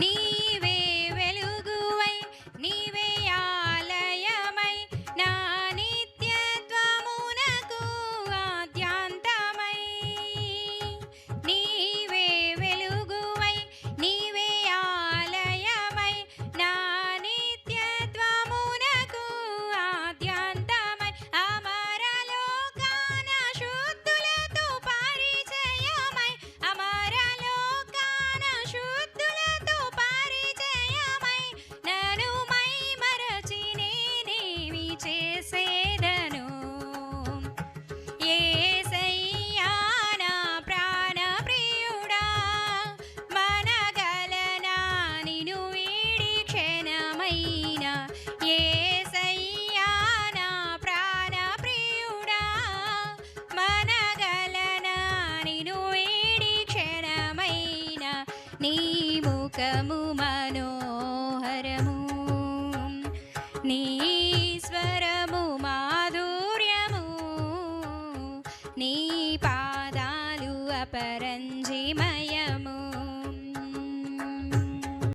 నీవే చేసేదను. నీ ముఖము మనోహరము నీ నీ పాదాలు అపరంజిమ